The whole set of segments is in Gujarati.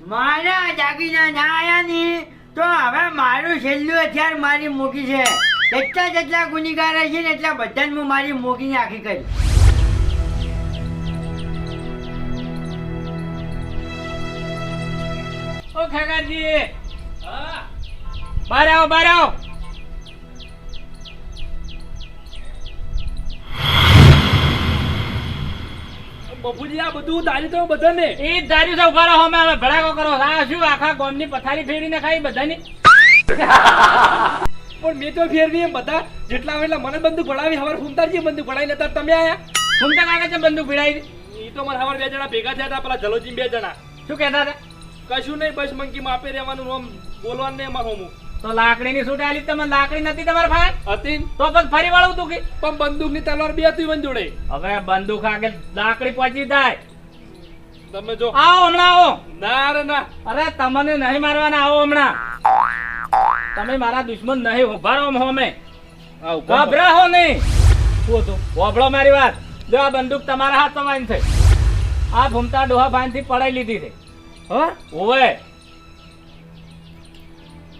મારા દાગીના ના આયા ની તો હવે મારું છેલ્લું હથિયાર મારી મૂકી છે. જેટલા જેટલા ગુનેગાર છે ને એટલા બધાને હું મારી મૂકીને આખી કરી. ઓ ખગાજી બહાર આવો બહાર આવો. બપુજી આ બધું દારી તો બધાને. એ દારી તો ઊભા રહો અમે ભડાકો કરો. આ શું આખા ગામની પથારી ફેરીને ખાઈ બધાની? પણ મેં તો ફેરવી એમ બધા. જેટલા આવે એટલા મને બંદૂક પડાવી હવાર ફૂમતારજી બંદૂક પડાવી લેતા તમે આયા? ફૂમતા કાકા છે બંદૂક ભીડાઈ એ તો મને હવાર બે જણા ભેગા થયા હતા પેલા જલોજી બે જણા. શું કહેતા હતા? કશું નહીં બસ મંકી માપે રહેવાનું રોમ બોલવાનું નહીં અમારું હોમું. તો લાકડીની સૂટ આલી તમે લાકડી નથી તમારા ભાઈ હતી તો પછી ફરી વાળું તું કે પણ બંદૂકની તલવાર બે હતી મને જોડે. હવે બંદૂક આગળ લાકડી પહોંચી જાય. તમે જો. આવો હમણાં આવો. ના રે ના. અરે તમને નહીં મારવાના આવો હમણાં. તમે મારા દુશ્મન નહીં ઊભા રહો હોમે ગભરાહો નહીં. શું હતું? વોભળો મારી વાત. જો આ બંદૂક તમારા હાથમાં છે આ ભૂમતા ડોહા ભાઈ થી પડાઈ લીધી છે. હા? ઓવે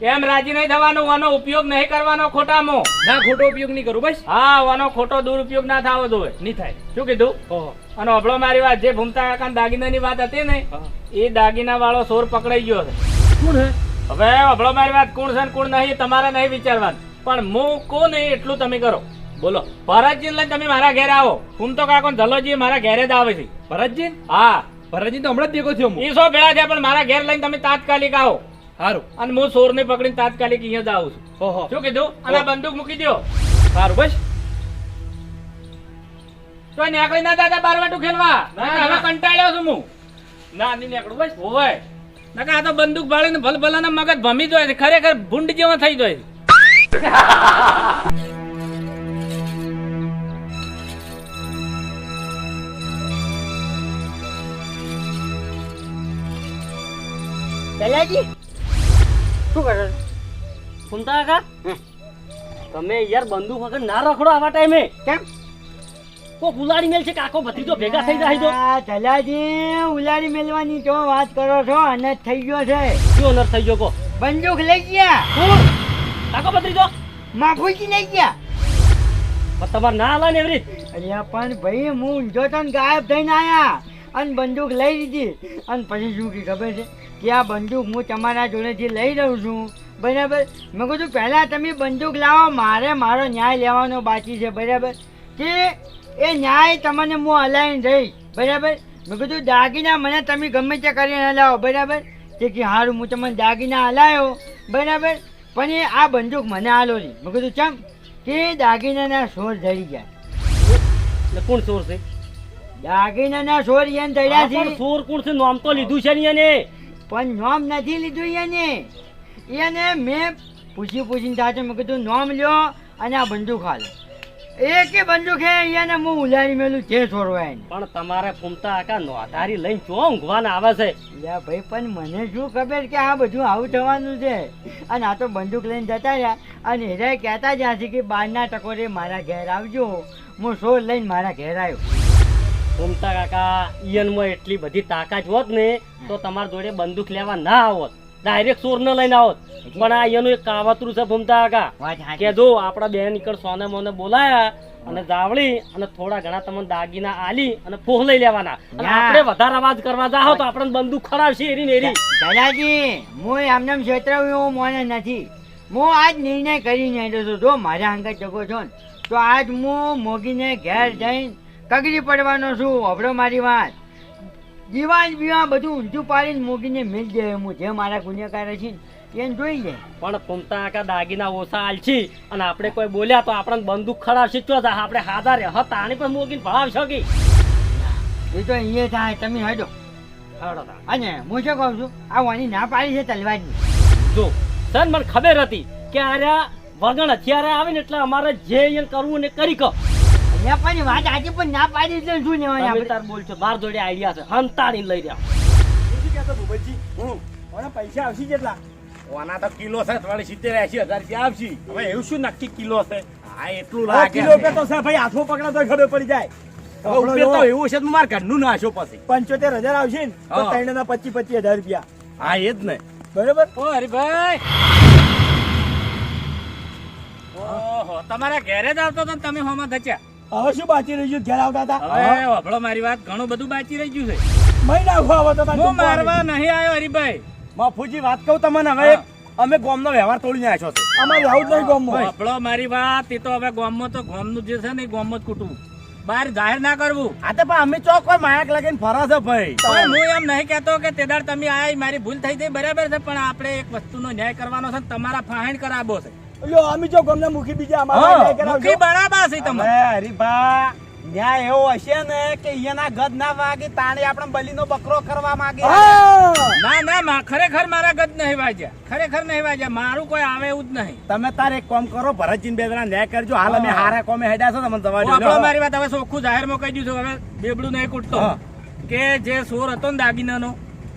એમ રાજી નહીં થવાનું આનો ઉપયોગ નહીં કરવાનો ખોટામાં. ના ખોટો ઉપયોગ નહીં કરું બસ. હા આનો ખોટો દુરુપયોગ ના થવો જોઈએ. નહીં થાય. શું કીધું? ઓહો. અને અભળો મારી વાત જે ભૂમતા કાકા દાગીનાની વાત હતી ને એ દાગીના વાળો સોર પકડાઈ ગયો છે. કોણ હવે અભળો મારી વાત કોણ છે ને કોણ નહીં તમારે નહીં વિચારવાનું. પણ હું કોણ નહીં એટલું તમે કરો? બોલો. ભરતજી લઈને તમે મારા ઘેર આવો. હું તો કાકો ધલોજી મારા ઘેરે જ આવે છે. ભરતજી હા. ભરતજી તો હમણાં જ દેખો છો એ સો ભેળા છે પણ મારા ઘેર લઈને તમે તાત્કાલિક આવો. સારું અને હું સોર ને પકડીને તાત્કાલિક અહીંયા જ આવું છું. ઓહો. શું કીધું? અને બંદૂક મૂકી દો સારું બસ. તો નીકળી ના દાદા બારવાટું ખેલવા. હવે કંટાળ્યો છું હું. ના નહીં નીકળું બસ. હોય નકા આ તો બંદૂક ભાળીને ભલ ભલાના મગજ ભમી જાય છે. ખરેખર ભૂંડ જેવો થઈ જાય છે. પહેલાજી શું કરો? સુનતા કાકા? તમે યાર બંદૂક વગર ના રખડો આવા ટાઈમે. કેમ? કો ઉલાડી મેલ છે કાકો ભત્રીજો ભેગા થઈ જાય તો? આ ધલાજી ઉલાડી મેલવાની તો વાત કરો છો? અને થઈ ગયો છે. શું નર થઈ ગયો કો? બંદૂક લઈ ગયા. કોણ? કાકો ભત્રીજો? માફુજી લઈ ગયા. પણ તમારે ના હાલા ને એવી અરે પણ ભાઈ હું ઊંઝો તન ગાયબ થઈને આયા. અને બંદૂક લઈ લીધી. અને પછી શું કે ખબર છે? કે આ બંદૂક હું તમારા જોડેથી લઈ રહ્યો છું? બરાબર? મેં કીધું પહેલાં તમે બંદૂક લાવો મારે મારો ન્યાય લેવાનો બાકી છે. બરાબર? કે એ ન્યાય તમને હું હલાવીને જઈશ બરાબર? મેં કીધું દાગીના મને તમે ગમે તે કરીને હલાવો બરાબર? કે સારું હું તમને દાગીના હલાવ્યો બરાબર? પણ એ આ બંદૂક મને હાલો નહીં. મેં કીધું ચમ? કે દાગીનાના સોર ધરી ગયા. એટલે કોણ સોર છે? દાગીનાના સોર એને ધર્યા છે. સોર કોણ છે? નામ તો લીધું છે ને એને પણ નોમ નથી લીધું એને. એને મેં પૂછી પૂછીને સાથે મેં કીધું નોમ લ્યો અને આ બંદૂક હાલ. એક બંદૂક હે? એને હું ઉલારી મેલું જે છોડવા એને. પણ તમારે ફૂમતા આકા નોધારી લઈને ચો ઊંઘવાના આવે છે. યા ભાઈ પણ મને શું ખબર કે આ બધું આવું થવાનું છે? અને આ તો બંદૂક લઈને જતા રહ્યા. અને હિરાય કહેતા જ્યાં છે કે બારના ટકોરે મારા ઘેર આવજો. હું સોર લઈને મારા ઘેર આવ્યો. ફૂમતા કાકા ઈયનમાં એટલી બધી તાકાત હોત ને તો તમારા જોડે બંદૂક લેવા ના આવત. ડાયરેક્ટ ચોર ને લઈને આવત. પણ આ એનું એક કાવતરું છે ભૂમતા કાકા. કે જો આપણા બેન નીકળ સોને મોને બોલાયા અને જાવળી અને થોડા ઘણા તમને દાગીના આલી અને ફોહ લઈ લેવાના. અને આપણે વધારે અવાજ કરવા જાઓ તો આપણને બંદૂક ખરાવશે એરી ને એરી. દાદાજી હું એમને છેતરાવું એવું મને નથી. હું આજ નિર્ણય કરીને આવ્યો છું. જો મારા અંગત જગો છો તો આજ હું મોગીને ઘેર જઈને કગરી પડવાનો છું અભરો મારી વાત. જીવાન બીવાન બધું ઊંધું પાડીને મૂકીને મેલ જાય હું જે મારા ગુનેગાર છે એને જોઈ લે. પણ ફૂમતા કા દાગીના ઓછા આલછી અને આપણે કોઈ બોલ્યા તો આપણને બંદૂક ખરાવશે ચો આપણે રહે હતા આની પણ મૂકીને ભણાવશો શકી. એ તો અહીંયા થાય તમે હજો અને હું શું કહું છું આ વાની ના પાડી છે તલવારની. જો સર મને ખબર હતી કે આરે વગણ હથિયારે આવે ને એટલે અમારે જે અહીંયા કરવું ને કરી કહો. પણ વાત આજે પણ ના પાડી એટલે શું લેવાની આપણે? તાર બોલ છો બાર જોડે આઈડિયા છે હંતાડી લઈ રહ્યા. શું કહેતો ભૂપતજી? હું? ઓના પૈસા આવશે કેટલા? ઓના તો કિલો છે તમારે સિત્તેર એસી હજાર રૂપિયા આવશે. હવે એવું શું નક્કી કિલો છે? હા એટલું લાગે કિલો રૂપિયા તો છે ભાઈ હાથમાં પકડા તો ખબર પડી જાય. તો એવું છે તો મારા ઘરનું નાશો પછી. પંચોતેર હજાર આવશે ને તો ત્રણ ના પચીસ પચીસ હજાર રૂપિયા. હા એ જ ને. બરોબર? ઓ હરીભાઈ. ઓહો તમારા ઘેરે જ આવતો હતો ને તમે હોમાં ધચ્યા? હવે શું બાકી રહી ગયું ઘેર આવતા હતા? હવે મારી વાત ઘણું બધું બાકી રહી ગયું છે. મહી નાખો આવો તો હું મારવા નહીં આવ્યો હરીભાઈ. બાપુજી વાત કહું તમને હવે. અમે ગોમનો વ્યવહાર તોડી નાખ્યો છે. અમારે આવું જ નહીં ગામમાં વફળો મારી વાત એ તો હવે ગોમમાં તો ગોમનું જે છે ને એ ગામમાં જ કૂટવું. બહાર જાહેર ના કરવું. આ તો પણ અમે ચોક કોઈ માયક લગીને ફરો છો ભાઈ. હું એમ નહીં કહેતો કે તે દાડ તમે આયા મારી ભૂલ થઈ ગઈ બરાબર છે પણ આપણે એક વસ્તુનો ન્યાય કરવાનો છે તમારા ફાહણ કરાવો છે. લ્યો અમે જો ગમને મુખી બીજા હા, મુખી બરાબર છે તમે. હરીભા ન્યાય એવો હશે ને કે એના ગદ ના વાગે તાણે આપણે બલીનો બકરો કરવા માંગે ના ના માં ખરેખર મારા ગદ નહીં વાજ્યા ખરેખર નહીં વાજ્યા મારું કોઈ આવે એવું જ નહીં. તમે તારે એક કામ કરો ભરતજીન બે જણા ન્યાય કરજો. હાલ અમે હારા કોમે હેડ્યા છો તમને દવા આપણો મારી વાત હવે ચોખ્ખું જાહેરમાં કહી છું. હવે બેબડું નહીં કૂટતો. કે જે સોર હતો ને દાગીનાનો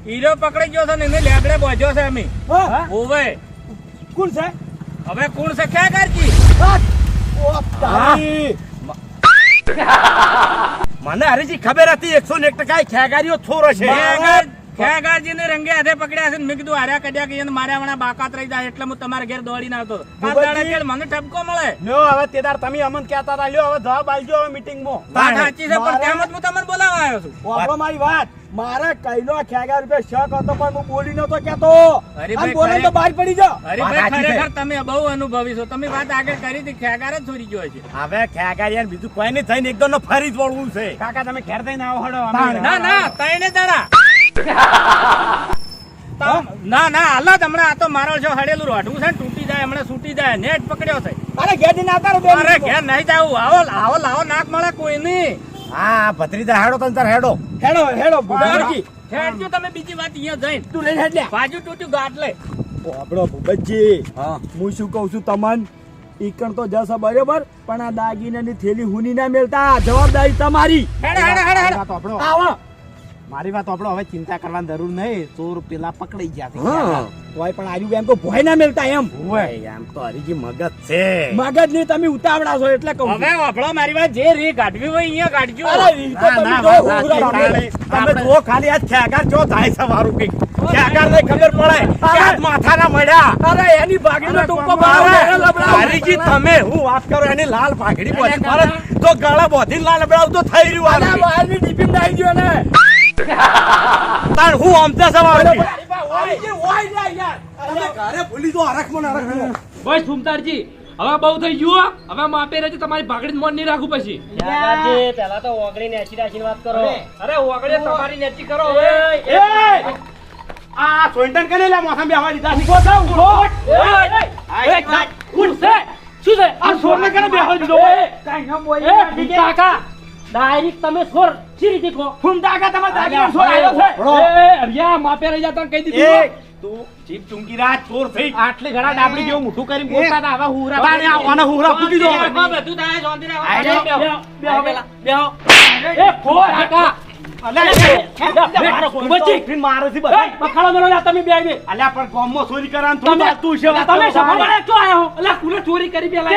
હીરો પકડી ગયો છે ને એને લેબડે બોજ્યો છે અમે. ઓવે કોણ છે? હવે કરજી હા. ઓ, તારી. મને હરીજી ખબર હતી એકસો ને એક ટકા ખેગારીઓ થોરો છે ખેગારજીને રંગે હાથે પકડ્યા છે ને મેં કીધું હાર્યા કડ્યા કે માર્યા વાળા બાકાત રહી જાય એટલે હું તમારા ઘેર દોડીને આવતો. મને ઠપકો મળે. નો હવે તેદાર તમે અમન કહેતા હતા લ્યો હવે જવાબ આલજો હવે મીટિંગમાં વાત સાચી છે પણ તેમ જ હું તમને બોલાવવા આવ્યો છું. વાપરો મારી વાત. મારે કઈનો ખેગા રૂપિયા શક હતો પણ હું બોલી નતો કેતો અરે બોલે તો બહાર પડી જાઓ. અરે ભાઈ ખરેખર તમે બહુ અનુભવી છો. તમે વાત આગળ કરી હતી ખેગાર જ છોરી ગયો છે. હવે ખેગારિયા બીજું કોઈ નહીં થઈને એકદમ ફરી જ વળવું છે. કાકા તમે ઘેર થઈને આવો હડો ના ના તઈને દાડા તમ- ના ના હાલા તમને આ તો મારો છો હડેલું રોઢું છે ને તૂટી જાય હમણાં સૂટી જાય નેટ પકડ્યો છે. અરે ઘેર જઈને આવતા અરે ઘેર નહીં જાવ આવો આવો લાવો નાક મળે કોઈ નહીં હા ભત્રીજા હેડો તને તાર હેડો. હેડો હેડો ભૂપતજી હેડજો તમે બીજી વાત અહીંયા જઈને. તું લઈને હેડ લે બાજુ તૂટ્યું ગાટ લે આપણો ભૂબજી હા. હું શું કહું છું તમન? ઈકણ તો જશે બરોબર? પણ આ દાગીનાની થેલી હુની ના મેલતા જવાબદારી તમારી. હેડે હેડે હેડે હેડે. આપણો આવો. મારી વાત આપણે હવે ચિંતા કરવાની જરૂર નહીં. ચોર પેલા પકડાઈ ગયા છે. તોય પણ આજુ એમ તો ભોય ના મેલતા એમ. ઓય, એમ તો હરીજી મગજ છે. મગજની તમે ઉતાવળા છો એટલે કહું હવે આપણો મારી વાત જે રી કાઢવી હોય અહીંયા કાઢજો. અરે તમે જો ખાલી આ ખેગાર જો થાય છે મારું કંઈક. ખેગાર ને ખબર પડે. કે માથા માથાના મળ્યા. અરે એની ભાગીનો ટૂંકો અરે, મારો હરીજી તમે હું વાત કરું? એની લાલ ભાગડી મારે તો ગળા બોધી લાલ બળાવ તો થઈ રહ્યું અરે આ. બહારની ટીપીમ નાઈ ગયો ને તાણ હું આમતા સવારથી. હરીજી, ઓય લે યાર. તમે ઘરે ભૂલી દો હરખમાં મને હરખમાં. બસ સુમતારજી હવે બહુ થઈ ગયું હો. હવે માપે રહેજો તમારી ભાગડી મન નહીં રાખું પછી પેલા પહેલા તો ઓગળીને એસી રાખીને વાત કરો અરે ઓગળી તમારી નેચી કરો હવે આ સોઈન્ટન કને લા મોથા બેહવા દીધા છે? શું છે શું છે આ સોરને કને ન ના દીધે. કાકા ડાયરેક્ટ તમે છોર સી રીતે કહો ફૂમતા કાકા તમારા દાગીનો છોડ આવ્યો છે. એ અરિયા માપે રહી જા તને કહી દીધું તું જીભ ચૂંકી રાખ, ચોર થઈ. આટલી ઘણા ડાબડી જેવું મોઢું કરીને બોલતા હતા. હવે હુરા આ આને હુરા ફૂટી દો. બધું થાય શાંતિ રાખો. બેહો, બેહો, બેહો, બેહો. એ ખોર કાકા તમે આવી તમે તમે ચોરી કરી પેલા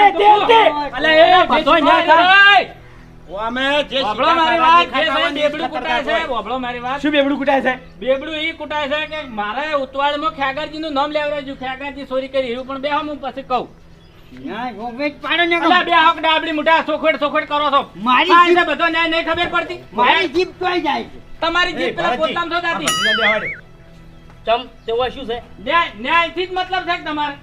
મારી વાત જે છે બેબડું કૂટાય છે વાપડો મારી વાત. શું બેબડું કૂટાય છે? બેબડું એ કૂટાય છે કે મારે ઉતવાળમાં ખેગારજી નું નામ લેવડાવ્યું ખ્યાગરજી ચોરી કરી એવું પણ બે હું પછી છે. તમારી જીભ પેલા પોતામ છો દાદી. ચમ તેવું શું છે? ન્યાયથી જ મતલબ છે તમારે.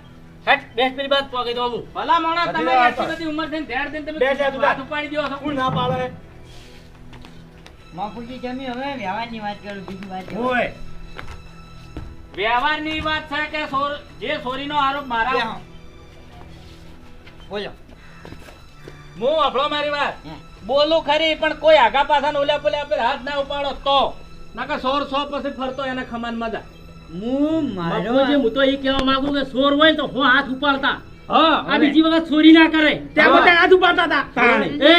હેટ બેસ પેલી બાદ પોગે દો હું ભલા મોણા તમે આટલી બધી ઉંમર થઈને ધેડ દઈને તમે તું વાત. ઉપાડી દો છો. કોણ ના પાડે માફુજી જમી હવે વ્યવહારની વાત કરું બીજી વાત ઓય. વ્યવહારની વાત છે કે સોર- જે સોરીનો આરોપ મારા. બોલો. હું આપણો મારી વાત. બોલું ખરી પણ કોઈ આગા પાછા ઓલા પેલા આપણે હાથ ના ઉપાડો તો. નકર સોર સો પછી ફરતો એને ખમાન મજા હું મારો બાપુજી, હું તો એ કહેવા માંગુ કે સોર હોય તો હો હાથ ઉપાડતા. હા આ બીજી વખત ચોરી ના કરે. ત્યાં બધા હાથ ઉપાડતા હતા. એ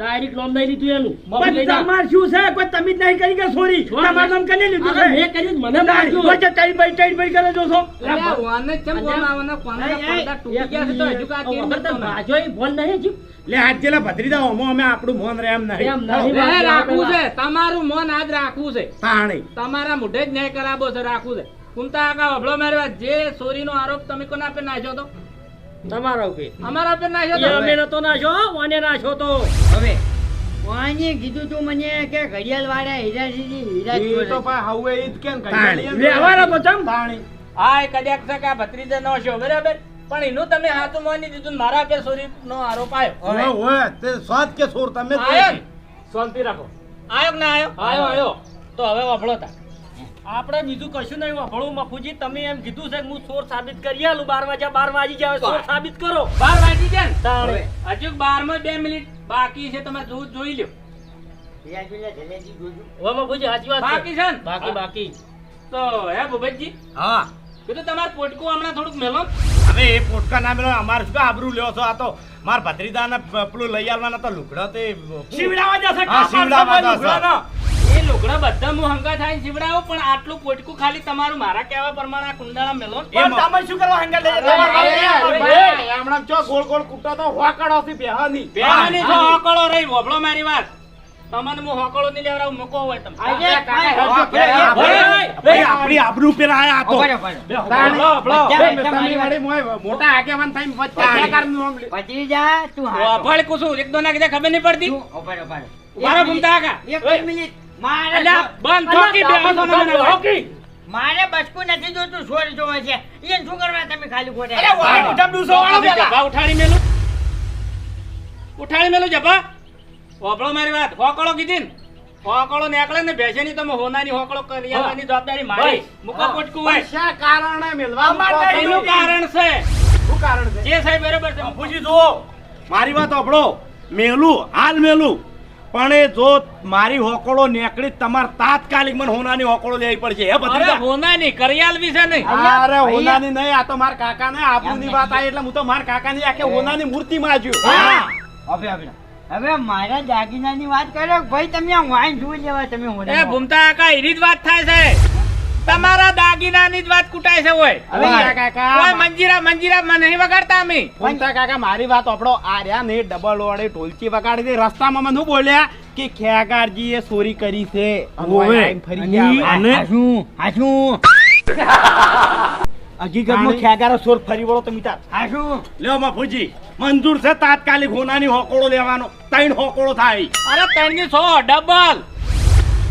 ડાયરેક્ટ લોન લઈ લીધું એનું. પણ તમાર શું છે? કોઈ તમે જ નહીં કરી કે સોરી તમાર નામ કરી લીધું છે. મેં કર્યું મને ના, મારજો. કોઈ તો ટાઈટ બાઈ ટાઈટ કરે જો છો. અલ્યા, કેમ કોણ આવવાના? કોના એ, પડદા તૂટી ગયા છે તો હજુ કા કે તો. બાજોય ફોન નહીં હજુ. લે હાથ જેલા ભત્રીજા ઓમો અમે આપણું મોન રે એમ નહીં. એમ નહીં. રાખવું છે. તમારું મન આજ રાખવું છે. પાણી તમારા મોઢે જ ન્યાય કરાવવો છે રાખવું છે. કુંતા કાકા વભળો મારવા જે ચોરીનો આરોપ તમે કોના પર નાખ્યો તો તમારા ઉપર અમારા પર નાખ્યો તો અમે નતો નાખ્યો ઓને નાખ્યો તો. હવે વાંજે કીધું તું મને કે ઘડિયાળ વાળા હીરાજીની હીરા ચોરે છે. વ્યવહાર હતો ચમ તાણી. હા કદાચ છે કે નો છો બરાબર? પણ એનું તમે હાથું માની દીધું મારા પર ચોરીનો આરોપ આવ્યો ઓય ઓય તે સ્વાદ કે સોર તમે શાંતિ રાખો. આયો કે ના આયો? આયો આયો. તો હવે વભળો તા આપણે બીજું કશું નહીં વાપરવું મફુજી તમે એમ કીધું છે હું સોર સાબિત કરી આલું. બાર વાગ્યા બાર વાગી જાવ સોર સાબિત કરો. બાર વાગી ગયા ને? હજુ બારમાં બે મિનિટ બાકી છે તમે જોઈ જોઈ લ્યો. બાકી છે બાકી બાકી. તો હે ભૂપતજી? હા. કીધું તમારે પોટકું હમણાં થોડુંક મેલો હવે એ પોટકા ના મેલો અમારે શું આબરું લ્યો છો? આ તો મારા ભત્રીજાને પ- પેલું લઈ આવવાના તો લુગડા તે શિવડાવા જશે શિવડાવા જશે. એ લુગડા બધા હું હંગા થાય શીવડાવું પણ આટલું પોટકું ખાલી તમારું મારા કહેવા પ્રમાણે આ કુંડાળા મેલો પણ તમે શું કરવા હંગા લઈ હમણાં ચો ગોળ ગોળ કૂટો તો હોકડો થી બેહાની બેવાની જો હોકળો રહી મારી વાત. તમને હું લેવડાવું મૂકો હોય તમે. આપણી આબરૂ પેલા આયા મોટા આગેવાન થઈને તું. વભળ એક દો ના કીધા ખબર નહીં પડતી? મારા ભૂમતા રહો, ઊભા રહો. ઊભા રહો, એક ઘૂમતા મિનિટ, કાકા. એક મિનિટ. મારે બંધ મારે બચકું નથી જોતું છોડ જોવે છે. એને શું કરવા તમે ખાલી ખોટે? ઉઠાડી મેલું. ઉઠાડી મેલું જભા. હોકળો મારી વાત. હોકળો કીધી ને હોકળો નીકળે ને ભેસે ની તમે હોનાની હોકળો કરી આવવાની જવાબદારી મારી. મુકા પોટકું હોય. શા કારણે મેલવા માટે? એનું કારણ છે. શું કારણ છે? જે સાહેબ બરોબર છે પૂછી જુઓ. મારી વાત સાંભળો. મેલું હાલ મેલું. પણ એ જો મારી હોકળો નીકળી તમાર તાત્કાલિક મને હોનાની હોકળો લેવી પડશે હે અરે ભત્રીજા? હોનાની કરિયાલ વિશે નહીં અરે હોનાની નહીં આ તો મારા કાકા ને આબરૂની વાત આવી એટલે હું તો મારા કાકાની આખે હોનાની મૂર્તિ માં હા. હવે હવે હવે મારા દાગીનાની વાત કરો ભાઈ તમે આ વાઈન જોઈ લેવા તમે એ હોનામાં. ભૂમતા કાકા એની જ વાત થાય છે તમારા દાગીનાની જ વાત કુટાય છે ઓય. હવે કાકા ઓય મંજીરા મંજીરા મને નહીં વગાડતા અમે. ભૂમતા કાકા મારી વાત આપણો આર્યા ને ડબલ ઓડે ટોલચી વગાડી દે. રસ્તામાં મને શું બોલ્યા કે ખેગારજી એ ચોરી કરી છે. આઈને ફરી ગયા અને? હાશું હાશું હકીકત નો ખેગારો સોર ફરી વળો તો મિતા હાચું. લ્યો બાપુજી મંજૂર છે તાત્કાલિક હોનાની હોકોળો લેવાનો. ત્રણ હોકોળો થાય. અરે ત્રણની સો ડબલ.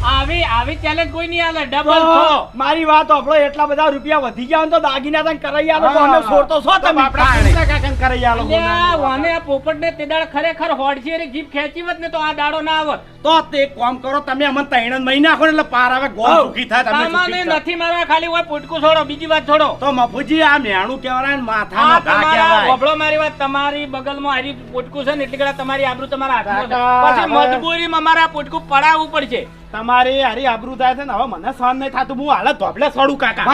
આવી આવી ચેલેન્જ કોઈ નહીં આલે ડબલ સો મારી વાત આપણો એટલા બધા રૂપિયા વધી ગયા હોય તો દાગીના તને કરાઈ આલો તો અમે છોડતો છો તમે? આપણા કાકાને કરાઈ આલો? વાને આ તે દાડે ખરેખર હોડજી રે જીભ ખેંચી વત ને તો આ દાડો ના આવત તો તે કામ કરો તમે અમને ત્રણ મહિના ખો એટલે પાર આવે ગોળ સુખી થાય તમે તમને નથી મારવા ખાલી હોય પોટકું છોડો બીજી વાત છોડો. તો મફુજી આ મેણું કહેવાય ને આ માથાનો ઘા વભળો મારી વાત તમારી બગલમાં હારી પોટકું છે ને એટલી તમારી આબરૂ તમારા હાથમાં છે. પછી મજબૂરીમાં મારે આ પોટકું પડાવવું પડશે. તમારી હારી આબરૂ થાય છે ને હવે મને સહન નહીં થતું. હું હાલત ધોબલે સડું કાકા.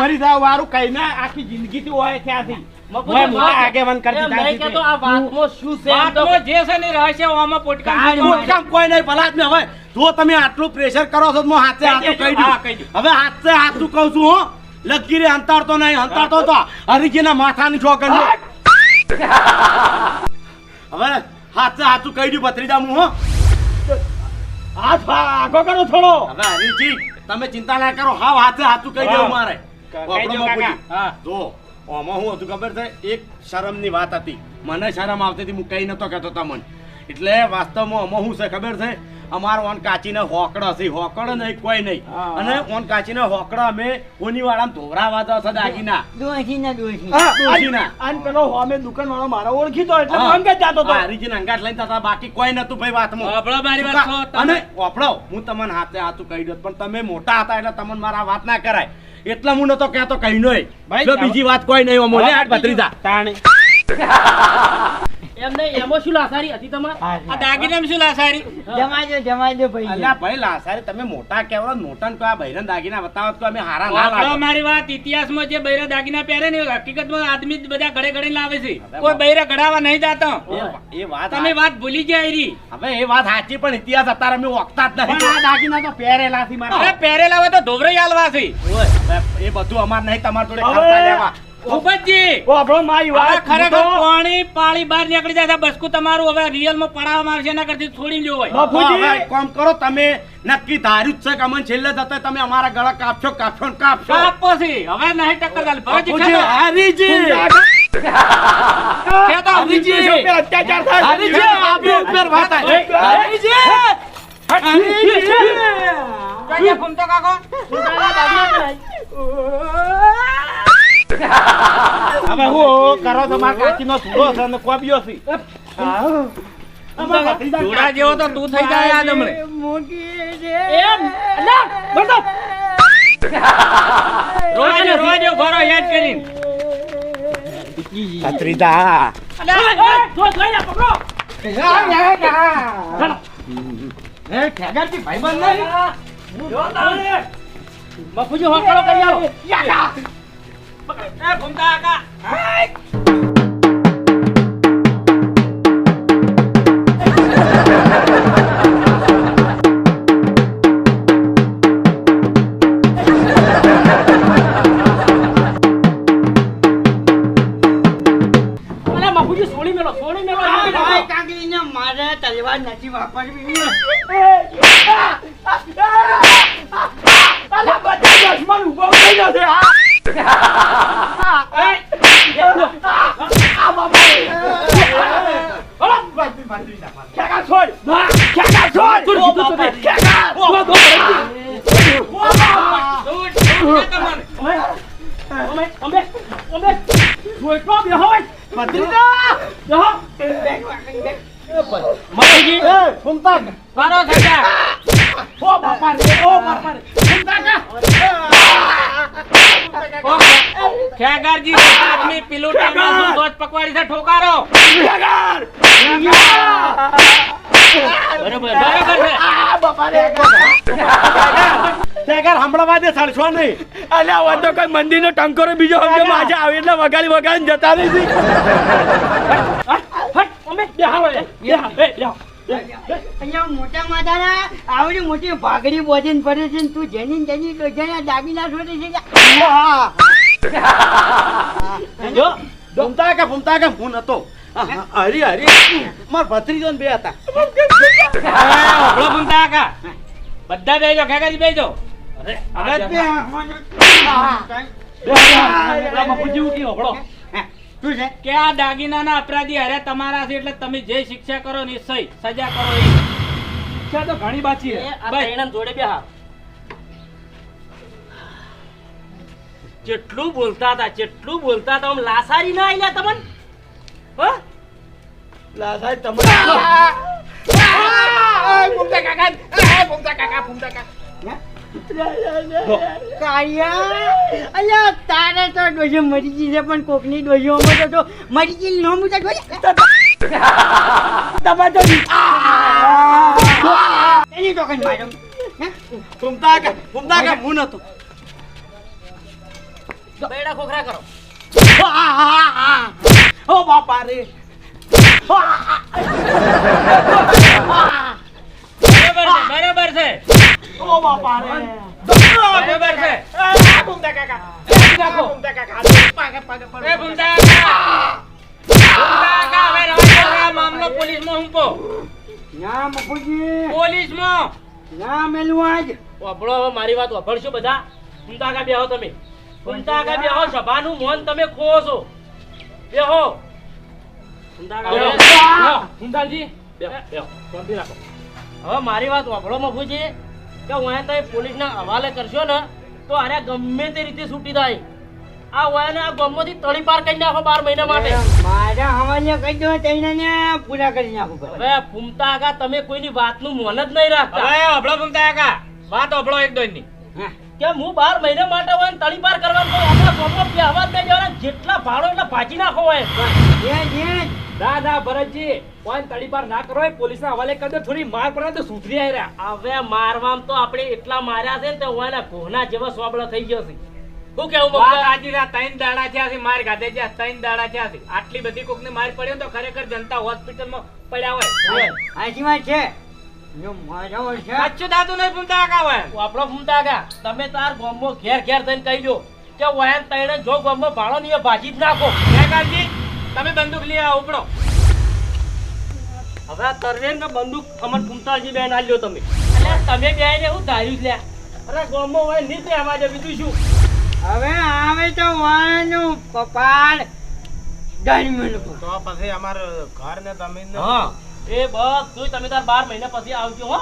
મરી જાવ વારું કઈ ના આખી જિંદગી થી હોય ત્યાંથી. આગેવાન કરી દીધા તો આ વાતમાં શું છે વાતમાં જે છે ને રહસ્ય ઓમાં પોટકામ પોટકામ કોઈ નહીં ભલા જ હવે જો તમે આટલું પ્રેશર કરો છો તો હું હાથે હાથું કહી. દઉં. હવે હાથે હાથું કહું છું હો. લગીરે અંતાડતો નહીં અંતાડતો તો હરીજીના માથાની છોકર હવે હાથે હાથું કહી દઉં ભત્રીજા હું. હાથ આગો કરો થોડો. હવે હરીજી તમે ચિંતા ના કરો. હાવ હાથે હાથું કહી દઉં મારે. હા. જો આમાં હું હતું ખબર છે? એક શરમની વાત હતી. મને શરમ આવતી હતી હું કહી નતો કહેતો તમને. એટલે વાસ્તવમાં આમાં શું છે ખબર છે? અમારો ઓન કાચીને હોકડા છે. હોકડ નહીં કોઈ નહીં. અને ઓન કાચીને હોકડા અમે કોની વાળા ધોરા દો છે દાગીના. ડોશી ને ડોશી. ડોશીના. આન પેલો હોમે દુકાન વાળો મારો ઓળખીતો એટલે હા. અંગ જ જાતો તો આ હરીજીને અંગાટ લઈને જતા બાકી કોઈ નતું ભાઈ વાતમાં. વાપરો મારી વાત તમે. અને વાપરો. હું તમને હાથે હાથું કહી દઉં પણ તમે મોટા હતા એટલે તમને મારા વાત ના કરાય. એટલે હું નતો કહેતો કહી નહીં ભાઈ, બીજી વાત કોઈ નહીં અમોલે આઠ ભત્રીજા. એમ નહીં એમાં શું લાસારી? હતી તમારે? આ દાગીનામાં શું લાસારી? જમાજો જમાજો ભાઈ. અલ્યા ભાઈ લાસારી તમે મોટા કહેવો નોટન ને આ ભાઈને દાગીના બતાવો તો અમે હારા ના લાગો. મારી વાત ઇતિહાસમાં જે બૈરા દાગીના પહેરે ને હકીકતમાં આદમી જ બધા ઘડે ઘડે લાવે છે. કોઈ બૈરા ઘડાવા નહીં જાતો. એ- વાત તમે વાત ભૂલી ગયા રી હવે એ વાત સાચી પણ ઇતિહાસ અત્યારે અમે ઓકતા જ નથી. આ દાગીના તો પહેરેલા થી અરે મારા પહેરેલા હોય તો ધોવરે હાલવા છે. એ બધું અમાર નહીં તમાર જોડે ખાતા લેવા ભૂપતજી! ઓ આપણો મારી વાત ખરેખર પાણી પાણી બહાર નીકળી જાય બસકુ તમારું હવે રિયલમાં પડાવવામાં આવશે એના કરતી છોડી લ્યો હોય. બાપુજી! કામ કરો તમે નક્કી ધાર્યું જ છે કે અમન છેલ્લે જતા તમે અમારા ગળા કાપશો કાપશો કાપશો. કાપો છે. હવે નહીં ટક્કર ચાલે. ભરતજી બાપુજી, ખેંચો. હારીજી. અત્યાચાર થાય હરીજી! હારીજી! આપણી ઉપર વાત આવે. હારીજી! ફોન તો કાકો. હવે હું? કરો તો મારા કાકીનો ધૂળો છે અને કોબીઓ છે. જોડા જેવો તો તું થઈ જાય યાદ હમણે એમ? અલા બસો રોજ રોજ રહો, યાદ કરીને. ભત્રીજા જો જોઈ લે પકડો. હે ઠેગાજી ભાઈબંધ નહીં જો તારે બાપુજી હોકળો કરી આવો એ અમે અમે અમે જોઈતો બે હોય ભત્રીજા બેહો બાપુજી એ ફૂમતા કરો થઈ જા. ઓ બાપા રે ઓ બાપા રે ફૂમતા કા ઓ, ખેગારજી આદમી પેલું ટાઈમમાં શું દોષ પકવાડી છે ઠોકારો ખેગા બરોબર. બરાબર છે. આ બાપા રે હમણાં દે સડશો નહીં. અલ્યા હવે તો કોઈ મંદિરનો ટંકરો બીજો સમજો માજે આવે એટલે વગાડી વગાડી જતા રહી છે હટ અમે બેહો એ. અહીંયા મોટા માથાના આવડી મોટી ભાગડી બોધીને પડે છે તું જેની ને જેની ડોજાના દાગીના છોડે છે. જો. ફૂમતા કે ફૂમતા કે હું નતો. હરી હરી. માર ભત્રીજો ને બે હતા. ફૂમતા બધા બેજો ખેગારજી બેજો અરે હોબળો શું છે? કે આ દાગીનાના અપરાધી અરે તમારા છે એટલે તમે જે શિક્ષા કરો ને સહી સજા કરો એ. ઈચ્છા તો ઘણી બાકી છે. બે હા જોડે જેટલું બોલતા હતા જેટલું બોલતા હતા આમ લાસારી ના આઈલા તમને? હ? લા સાહેબ તમે ફૂમતા કાકા ફૂમતા કાકા ફૂમતા કાકા. તારે તો ડોજો મરી ગઈ છે પણ કોકની ડોજોમાં તો તો મરી ગઈ નો મુતા જોઈ તમે તો એની તો કઈ માર્યો ફૂમતા કે ફૂમતા કે હું નતો બેડા ખોખરા કરો. ઓ બાપા રે બરાબર છે. ઓ બાપા રે બરાબર છે. કાકા. કાકા. એ કાકા. કાકા હવે મામલો પોલીસમાં હુંપો. ના મફુજી પોલીસમાં. ના મેલું આજ વાપરો હવે મારી વાત વાપરશો બધા. ફૂમતા આગા બેહો તમે. ફૂમતા આગા બેહો સભાનું મોન તમે ખો છો. બેહો. રાખો. હવે મારી વાત વાપરો મફુજી કે હું તમે પોલીસના હવાલે કરશો ને તો અરે ગમે તે રીતે છૂટી થાય આ વાયને આ ગમોથી તળી પાર કરી નાખો બાર મહિના માટે. મારા હવાને કહી દો તઈને પૂરા કરી નાખો હવે ફૂમતા આગા તમે કોઈની વાતનું મોન જ નહીં રાખતા. હવે અભળો ફૂમતા કાકા વાત અભળો એક દોનની કે હું બાર મહિના માટે હોય ને તળી પાર કરવાનું તો આપણા બે અવાજ નહીં જવાના જેટલા ભાડો એટલા ભાજી નાખો હોય. ના ના ભરતજી કોઈ તડીપાર ના કરો પોલીસ પોલીસના હવાલે કરી દો થોડી માર પડે તો સુધરી આવી રહ્યા હવે મારવામ તો આપણે એટલા માર્યા છે ને તે ઓયના ઘોના જેવા સોબળા થઈ ગયો છે. શું કેવું મગજ? સાચી છે ત્રણ દાડા થયા છે માર ગાધે છે ત્રણ દાડા થયા છે. આટલી બધી કોકને માર પડ્યો ને તો ખરેખર જનતા હોસ્પિટલમાં પડ્યા હોય. આજી વાત છે. સાચું દાદુ નહીં ફૂમતા કાકા હોય. આપણો ફૂમતા આગા. તમે તાર ગોમો ઘેર ઘેર થઈને કહી દો કે વાયન તૈણે જો ગોમો ભાડો નહીં ભાજી જ નાખો. ખેગારજી તમે બંદૂક લઈ આવો ઉપડો. હવે આ તરવેન કે બંદૂક અમર ફૂમતાજી બેન આલ્યો તમે. એટલે તમે બે ને હું ધાર્યું જ લ્યા? અરે ગોમો હોય નીચે આમાં છે બીજું શું? હવે આવે તો વાળનું કપાળ. ડાયમંડ તો પછી અમાર ઘર ને જમીન ને હા. એ બધું તમે તાર બાર મહિના પછી આવજો હો.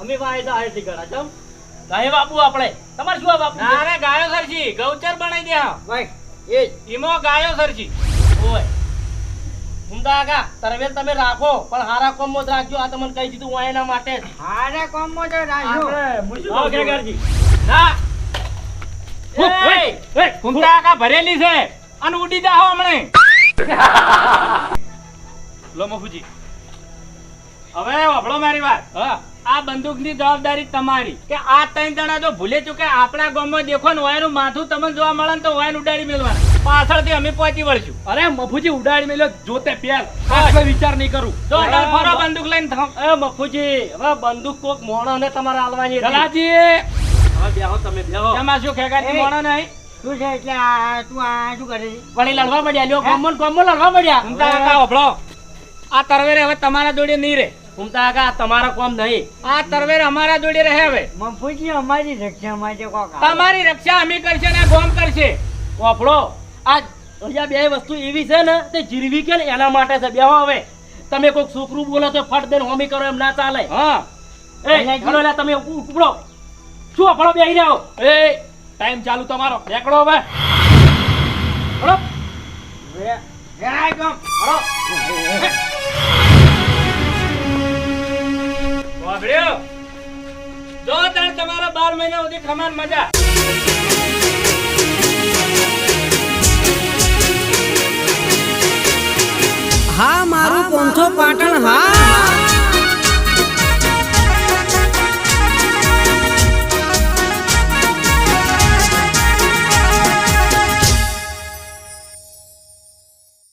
અમે વાયદા આયથી ગણા જમ ગાય બાપુ આપણે. તમારે શું બાપુ છે? ના ગાયો સરજી. ગૌચર બનાવી દે ભાઈ એ ઈમો ગાયો સરજી. ઓય. ઉમદા આગા તરવેલ તમે રાખો પણ હારા કોમ જ રાખજો. આ તમને કહી દીધું હું એના માટે હારે કોમો તો રાખ્યો આવો ખેગારજી. ના! એ કુંતા કાકા ભરેલી છે. અને ઉડી જાઓ હમણે. લો મફુજી. હવે વભળો મારી વાત. આ બંદૂકની જવાબદારી તમારી. કે આ ત્રણ જણા જો ભૂલે ચૂકે આપણા ગામમાં દેખો ને વાયનું માથું તમને જોવા મળે ને તો વાયન ઉડાડી મેળવાના. પાછળથી અમે પહોંચી વળશું. અરે મફુજી ઉડાડી મેલ્યો જોતે પેલ વિચાર નહીં કરું. જો ફરો બંદૂક લઈને એ મફુજી હવે બંદૂક કોક મોણોને તમારે આલવાની રાજી બેહો તમે બેહો. એમાં શું ખેગાતી મોણો નહીં શું છે એટલે આ તું આ શું કરે છે? વળી લડવા મળ્યા લ્યો કોમન કોમન લડવા આ તરવેરે હવે તમારા જોડે નહીં રહે. ઘૂમતા આગા તમારો કોમ નહીં. આ તરવેર અમારા જોડે રહે હવે. મફુજી અમારી રક્ષા માટે કોક. તમારી રક્ષા અમે કરશે ને ગોમ કરશે. વાપડો આ અહીંયા બે વસ્તુ એવી છે ને તે જીરવી કે ને એના માટે છે. બેહો હવે. તમે કોઈક છોકરું બોલો તો ફટ દઈને હોમી કરો એમ ના ચાલે. હા. એ બોલો લે તમે ઉપડો. શું અફળો બેહી રહ્યો? એ ટાઈમ ચાલુ તમારો. બેકડો હવે. હળો. વે- ગમ. વાપર્યો? જો તાર તમારા બાર મહિના સુધી ખમાન મજા. હા મારું પોંથો પાટણ હા.